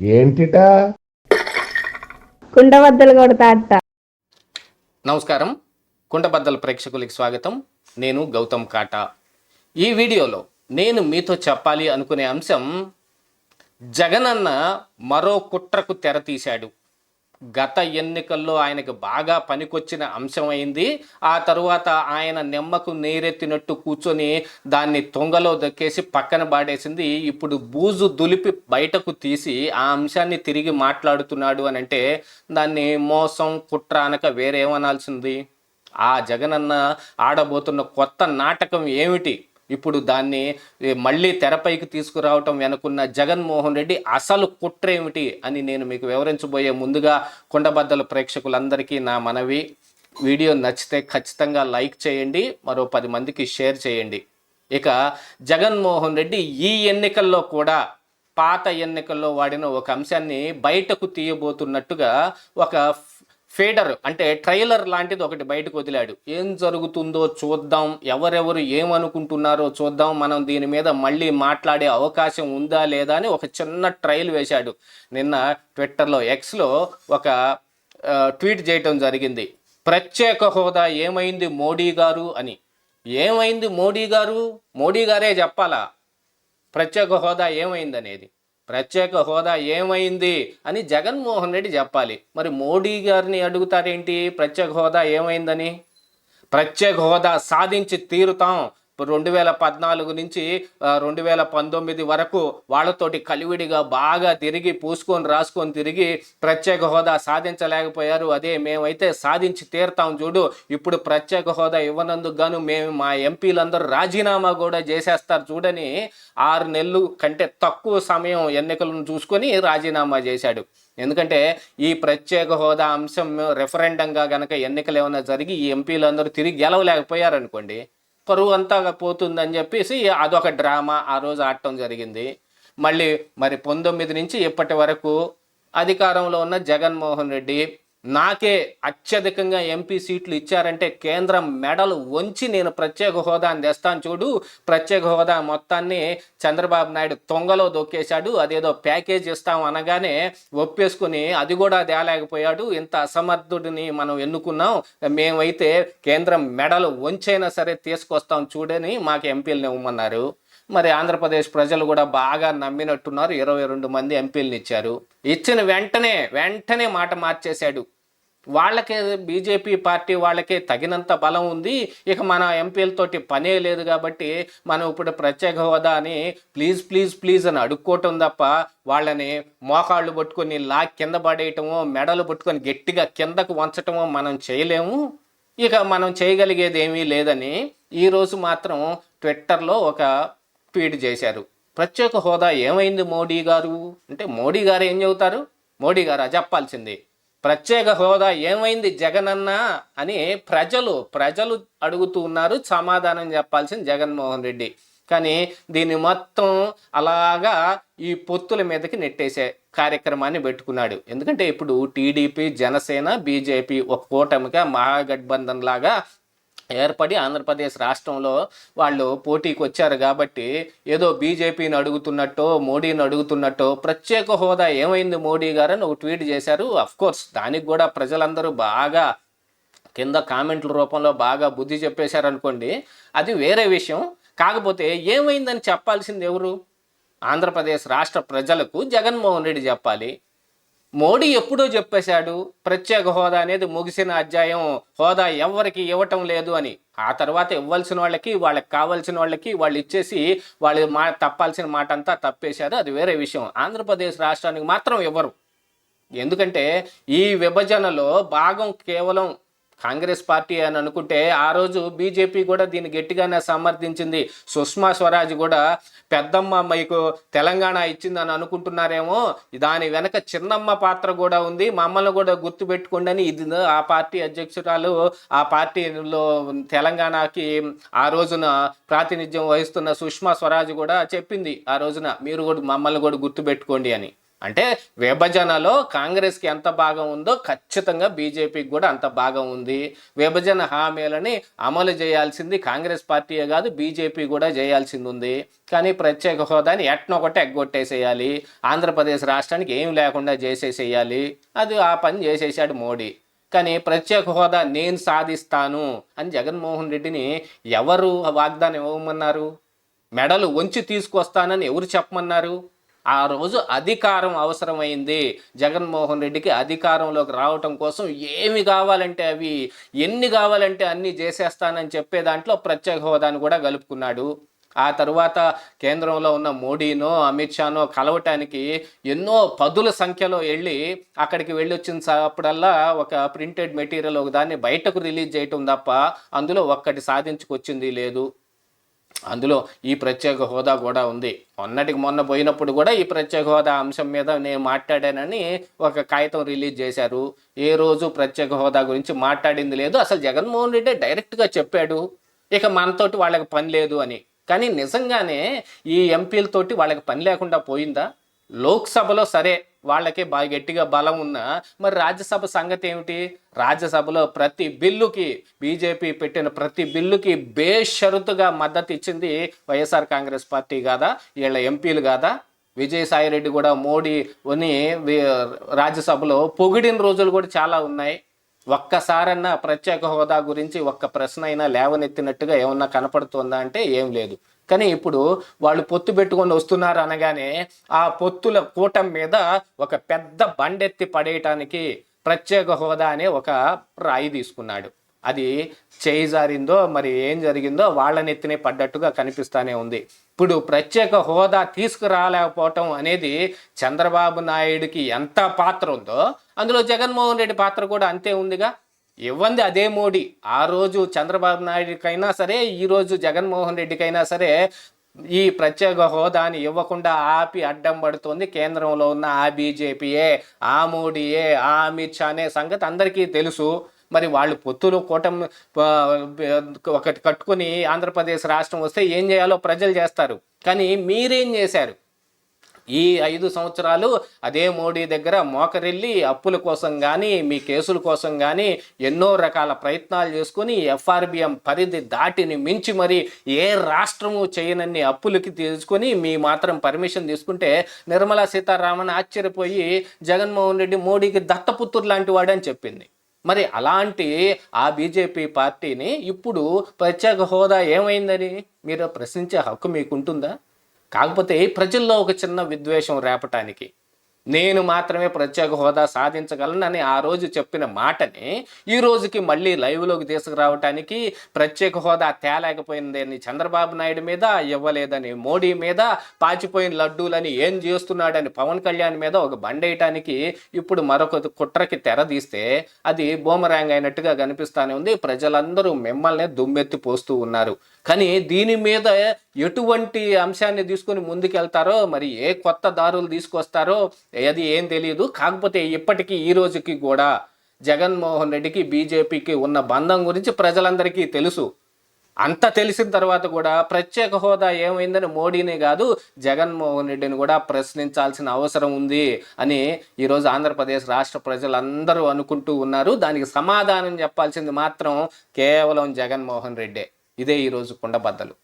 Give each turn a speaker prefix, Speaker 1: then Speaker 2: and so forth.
Speaker 1: ఏంటిటా?
Speaker 2: కుండబద్దలు కొడతా అట్ట
Speaker 3: నమస్కారం. కుంటబద్దల ప్రేక్షకులకి స్వాగతం. నేను గౌతమ్ కాటా. ఈ వీడియోలో నేను మీతో చెప్పాలి అనుకునే అంశం జగనన్న మరో కుట్రకు తెర తీశాడు. గత ఎన్నికల్లో ఆయనకు బాగా పనికొచ్చిన అంశమైంది. ఆ తరువాత ఆయన నెమ్మకు నీరెత్తినట్టు కూర్చొని దాన్ని తొంగలో దక్కేసి పక్కన బాడేసింది. ఇప్పుడు బూజు దులిపి బయటకు తీసి ఆ అంశాన్ని తిరిగి మాట్లాడుతున్నాడు అని అంటే దాన్ని మోసం కుట్ర అనక వేరేమనాల్సింది. ఆ జగనన్న ఆడబోతున్న కొత్త నాటకం ఏమిటి? ఇప్పుడు దాన్ని మళ్ళీ తెరపైకి తీసుకురావటం వెనుకున్న జగన్మోహన్ రెడ్డి అసలు కుట్ర ఏమిటి అని నేను మీకు వివరించబోయే ముందుగా కొండబద్దల ప్రేక్షకులందరికీ నా మనవి. వీడియో నచ్చితే ఖచ్చితంగా లైక్ చేయండి మరో పది మందికి షేర్ చేయండి. ఇక జగన్మోహన్ రెడ్డి ఈ ఎన్నికల్లో కూడా పాత ఎన్నికల్లో వాడిన ఒక అంశాన్ని బయటకు తీయబోతున్నట్టుగా ఒక ఫేడర్ అంటే ట్రైలర్ లాంటిది ఒకటి బయటకు వదిలాడు. ఏం జరుగుతుందో చూద్దాం. ఎవరెవరు ఏమనుకుంటున్నారో చూద్దాం. మనం దీని మీద మళ్ళీ మాట్లాడే అవకాశం ఉందా లేదా అని ఒక చిన్న ట్రయల్ వేశాడు. నిన్న ట్విట్టర్లో ఎక్స్లో ఒక ట్వీట్ చేయటం జరిగింది. ప్రత్యేక హోదా ఏమైంది మోడీ గారు అని. ఏమైంది మోడీ గారు? మోడీ గారే చెప్పాలా? ప్రత్యేక హోదా ఏమైంది అనేది ప్రత్యేక హోదా ఏమైంది అని జగన్మోహన్ రెడ్డి చెప్పాలి. మరి మోడీ గారిని అడుగుతారేంటి? ప్రత్యేక హోదా ఏమైందని? ప్రత్యేక హోదా సాధించి తీరుతాం. రెండు వేల పద్నాలుగు నుంచి రెండు వేల పంతొమ్మిది వరకు వాళ్ళతోటి కలివిడిగా బాగా తిరిగి పూసుకొని రాసుకొని తిరిగి ప్రత్యేక హోదా సాధించలేకపోయారు. అదే మేమైతే సాధించి తీరుతాం చూడు. ఇప్పుడు ప్రత్యేక హోదా ఇవ్వనందుకు గాను మేము మా ఎంపీలందరూ రాజీనామా కూడా చేసేస్తారు చూడని ఆరు నెలలు కంటే తక్కువ సమయం ఎన్నికలను చూసుకొని రాజీనామా చేశాడు. ఎందుకంటే ఈ ప్రత్యేక హోదా అంశం రెఫరెండంగా కనుక ఎన్నికలు ఏమైనా జరిగి ఈ ఎంపీలందరూ తిరిగి గెలవలేకపోయారనుకోండి పరువు అంతా పోతుందని చెప్పేసి అదొక డ్రామా. ఆ రోజు ఆడటం జరిగింది. మళ్ళీ మరి పంతొమ్మిది నుంచి ఇప్పటి వరకు అధికారంలో ఉన్న జగన్మోహన్ రెడ్డి నాకే అత్యధికంగా ఎంపీ సీట్లు ఇచ్చారంటే కేంద్రం మెడలు వంచి నేను ప్రత్యేక హోదాని తెస్తాను చూడు. ప్రత్యేక హోదా మొత్తాన్ని చంద్రబాబు నాయుడు తొంగలో దొక్కేశాడు. అదేదో ప్యాకేజ్ ఇస్తాం అనగానే ఒప్పేసుకుని అది కూడా తేలేకపోయాడు. ఇంత అసమర్థుడిని మనం ఎన్నుకున్నాం. మేమైతే కేంద్రం మెడలు వంచైనా సరే తీసుకొస్తాం చూడని మాకు ఎంపీలను ఇవ్వమన్నారు. మరి ఆంధ్రప్రదేశ్ ప్రజలు కూడా బాగా నమ్మినట్టున్నారు. ఇరవై రెండు మంది ఎంపీలను ఇచ్చారు. ఇచ్చిన వెంటనే వెంటనే మాట మార్చేశాడు. వాళ్ళకే బీజేపీ పార్టీ వాళ్ళకే తగినంత బలం ఉంది. ఇక మన ఎంపీలతోటి పనే లేదు కాబట్టి మనం ఇప్పుడు ప్రత్యేక హోదా అని ప్లీజ్ ప్లీజ్ ప్లీజ్ అని అడుక్కోవటం తప్ప వాళ్ళని మోకాళ్ళు పట్టుకొని లా కింద పడేయటమో మెడలు పట్టుకొని గట్టిగా కిందకు వంచటమో మనం చేయలేము. ఇక మనం చేయగలిగేది ఏమీ లేదని ఈరోజు మాత్రం ట్విట్టర్లో ఒక ట్వీట్ చేశారు. ప్రత్యేక హోదా ఏమైంది మోడీ గారు? అంటే మోడీ గారు ఏం చెబుతారు? మోడీ గారు చెప్పాల్సింది. ప్రత్యేక హోదా ఏమైంది జగనన్న అని ప్రజలు ప్రజలు అడుగుతూ ఉన్నారు సమాధానం చెప్పాల్సింది జగన్మోహన్ రెడ్డి. కానీ దీన్ని మొత్తం అలాగా ఈ పొత్తుల మీదకి నెట్టేసే కార్యక్రమాన్ని పెట్టుకున్నాడు. ఎందుకంటే ఇప్పుడు టీడీపీ జనసేన బీజేపీ ఒక కూటమిగా మహాగఠబంధన్ లాగా ఏర్పడి ఆంధ్రప్రదేశ్ రాష్ట్రంలో వాళ్ళు పోటీకి వచ్చారు కాబట్టి ఏదో బీజేపీని అడుగుతున్నట్టో మోడీని అడుగుతున్నట్టో ప్రత్యేక హోదా ఏమైంది మోడీ గారు అని ఒక ట్వీట్ చేశారు. కోర్స్ దానికి కూడా ప్రజలందరూ బాగా కింద కామెంట్ల రూపంలో బాగా బుద్ధి చెప్పేశారనుకోండి అది వేరే విషయం. కాకపోతే ఏమైందని చెప్పాల్సింది ఎవరు? ఆంధ్రప్రదేశ్ రాష్ట్ర ప్రజలకు జగన్మోహన్ రెడ్డి చెప్పాలి. మోడీ ఎప్పుడో చెప్పేశాడు ప్రత్యేక హోదా అనేది ముగిసిన అధ్యాయం హోదా ఎవరికి ఇవ్వటం లేదు అని. ఆ తర్వాత ఇవ్వాల్సిన వాళ్ళకి వాళ్ళకి కావాల్సిన వాళ్ళకి వాళ్ళు ఇచ్చేసి వాళ్ళు మా తప్పాల్సిన మాట అంతా తప్పేశారు. అది వేరే విషయం. ఆంధ్రప్రదేశ్ రాష్ట్రానికి మాత్రం ఇవ్వరు. ఎందుకంటే ఈ విభజనలో భాగం కేవలం కాంగ్రెస్ పార్టీ అని అనుకుంటే ఆ రోజు బీజేపీ కూడా దీన్ని గట్టిగానే సమర్థించింది. సుష్మా స్వరాజ్ కూడా పెద్దమ్మ మీకు తెలంగాణ ఇచ్చిందని అనుకుంటున్నారేమో. దాని వెనక చిన్నమ్మ పాత్ర కూడా ఉంది. మమ్మల్ని కూడా గుర్తుపెట్టుకోండి అని ఇది ఆ పార్టీ అధ్యక్షురాలు ఆ పార్టీలో తెలంగాణకి ఆ రోజున ప్రాతినిధ్యం వహిస్తున్న సుష్మా స్వరాజ్ కూడా చెప్పింది. ఆ రోజున మీరు కూడా మమ్మల్ని కూడా గుర్తుపెట్టుకోండి అని. అంటే విభజనలో కాంగ్రెస్కి ఎంత భాగం ఉందో ఖచ్చితంగా బీజేపీకి కూడా అంత భాగం ఉంది. విభజన హామీలని అమలు చేయాల్సింది కాంగ్రెస్ పార్టీయే కాదు బీజేపీ కూడా చేయాల్సింది ఉంది. కానీ ప్రత్యేక హోదాని ఎట్నొకటి ఎగ్గొట్టేసేయాలి. ఆంధ్రప్రదేశ్ రాష్ట్రానికి ఏం లేకుండా చేసేసేయాలి. అది ఆ పని చేసేసాడు మోడీ. కానీ ప్రత్యేక హోదా నేను సాధిస్తాను అని జగన్మోహన్ రెడ్డిని ఎవరు వాగ్దానం ఇవ్వమన్నారు? మెడలు వంచి తీసుకొస్తానని ఎవరు చెప్పమన్నారు? ఆ రోజు అధికారం అవసరమైంది. జగన్మోహన్ రెడ్డికి అధికారంలోకి రావటం కోసం ఏమి కావాలంటే అవి ఎన్ని కావాలంటే అన్నీ చేసేస్తానని చెప్పే దాంట్లో ప్రత్యేక హోదాను కూడా గలుపుకున్నాడు. ఆ తర్వాత కేంద్రంలో ఉన్న మోడీనో అమిత్ షానో కలవటానికి ఎన్నో పదుల సంఖ్యలో వెళ్ళి అక్కడికి వెళ్ళి వచ్చిన అప్పుడల్లా ఒక ప్రింటెడ్ మెటీరియల్ ఒక దాన్ని బయటకు రిలీజ్ చేయటం తప్ప అందులో ఒక్కటి సాధించుకొచ్చింది లేదు. అందులో ఈ ప్రత్యేక హోదా కూడా ఉంది. మొన్నటికి మొన్న పోయినప్పుడు కూడా ఈ ప్రత్యేక హోదా అంశం మీద నేను మాట్లాడానని ఒక కాగితం రిలీజ్ చేశారు. ఏ రోజు ప్రత్యేక హోదా గురించి మాట్లాడింది లేదు. అసలు జగన్మోహన్ రెడ్డి డైరెక్ట్గా చెప్పాడు. ఇక మనతోటి వాళ్ళకి పని లేదు అని. కానీ నిజంగానే ఈ ఎంపీలతోటి వాళ్ళకి పని లేకుండా పోయిందా? లోక్సభలో సరే వాళ్ళకే బాగా గట్టిగా బలం ఉన్నా మరి రాజ్యసభ సంగతి ఏమిటి? రాజ్యసభలో ప్రతి బిల్లుకి బీజేపీ పెట్టిన ప్రతి బిల్లుకి బేషరతుగా మద్దతు ఇచ్చింది వైఎస్ఆర్ కాంగ్రెస్ పార్టీ కాదా? వీళ్ళ ఎంపీలు కాదా? విజయసాయి రెడ్డి కూడా మోడీని వి- రాజ్యసభలో పొగిడిన రోజులు కూడా చాలా ఉన్నాయి. ఒక్కసారన్నా ప్రత్యేక హోదా గురించి ఒక్క ప్రశ్న అయినా లేవనెత్తినట్టుగా ఏమన్నా కనపడుతుందా అంటే ఏం లేదు. కానీ ఇప్పుడు వాళ్ళు పొత్తు పెట్టుకొని వస్తున్నారు అనగానే ఆ పొత్తుల కూటం మీద ఒక పెద్ద బండెత్తి పడేయటానికి ప్రత్యేక హోదా అనే ఒక రాయి తీసుకున్నాడు. అది చేయి జారిందో మరి ఏం జరిగిందో వాళ్ళ నెత్తినే పడ్డట్టుగా కనిపిస్తానే ఉంది. ఇప్పుడు ప్రత్యేక హోదా తీసుకురాలేకపోవటం అనేది చంద్రబాబు నాయుడికి ఎంత పాత్ర ఉందో అందులో జగన్మోహన్ రెడ్డి పాత్ర కూడా అంతే ఉందిగా. ఇవ్వంది అదే మోడీ. ఆ రోజు చంద్రబాబు నాయుడికైనా సరే ఈరోజు జగన్మోహన్ రెడ్డికైనా సరే ఈ ప్రత్యేక హోదాని ఇవ్వకుండా ఆపి అడ్డం పడుతుంది కేంద్రంలో ఉన్న ఆ బీజేపీయే ఆ మోడీయే ఆ అమిత్ షానే సంగతి అందరికీ తెలుసు. మరి వాళ్ళు పొత్తులు కూటమి ఒకటి కట్టుకుని ఆంధ్రప్రదేశ్ రాష్ట్రం వస్తే ఏం చేయాలో ప్రజలు చేస్తారు. కానీ మీరేం చేశారు? ఈ ఐదు సంవత్సరాలు అదే మోడీ దగ్గర మోకరిల్లి అప్పుల కోసం కానీ మీ కేసుల కోసం కానీ ఎన్నో రకాల ప్రయత్నాలు చేసుకుని ఎఫ్ఆర్బిఎం పరిధి దాటిని మించి మరి ఏ రాష్ట్రము చేయనన్ని అప్పులకి తీసుకొని మీ మాత్రం పర్మిషన్ తీసుకుంటే నిర్మలా సీతారామన్ ఆశ్చర్యపోయి జగన్మోహన్ రెడ్డి మోడీకి దత్తపుత్రుడు లాంటి వాడని చెప్పింది. మరి అలాంటి ఆ బీజేపీ పార్టీని ఇప్పుడు ప్రత్యేక హోదా ఏమైందని మీరు ప్రశ్నించే హక్కు మీకు ఉంటుందా కాకపోతే ప్రజల్లో ఒక చిన్న విద్వేషం రేపటానికి. నేను మాత్రమే ప్రత్యేక హోదా సాధించగలనని ఆ రోజు చెప్పిన మాటని ఈ రోజుకి మళ్ళీ లైవ్లోకి తీసుకురావటానికి ప్రత్యేక హోదా తేలేకపోయిందని చంద్రబాబు నాయుడు మీద ఇవ్వలేదని మోడీ మీద పాచిపోయిన లడ్డూలని ఏం చేస్తున్నాడని పవన్ కళ్యాణ్ మీద ఒక బండేయటానికి ఇప్పుడు మరొక కుట్రకి తెర తీస్తే అది బూమరాంగ్ అయినట్టుగా కనిపిస్తానే ఉంది. ప్రజలందరూ మిమ్మల్ని దుమ్మెత్తి పోస్తూ ఉన్నారు. కానీ దీని మీద ఎటువంటి అంశాన్ని తీసుకొని ముందుకెళ్తారో మరి ఏ కొత్త దారులు తీసుకొస్తారో అది ఏం తెలియదు కాకపోతే ఇప్పటికీ ఈ రోజుకి కూడా జగన్మోహన్ రెడ్డికి బీజేపీకి ఉన్న బంధం గురించి ప్రజలందరికీ తెలుసు. అంత తెలిసిన తర్వాత కూడా ప్రత్యేక హోదా ఏమైందని మోడీనే కాదు జగన్మోహన్ రెడ్డిని కూడా ప్రశ్నించాల్సిన అవసరం ఉంది అని ఈరోజు ఆంధ్రప్రదేశ్ రాష్ట్ర ప్రజలందరూ అనుకుంటూ ఉన్నారు. దానికి సమాధానం చెప్పాల్సింది మాత్రం కేవలం జగన్మోహన్ రెడ్డే. ఇదే ఈరోజు కుండబద్దలు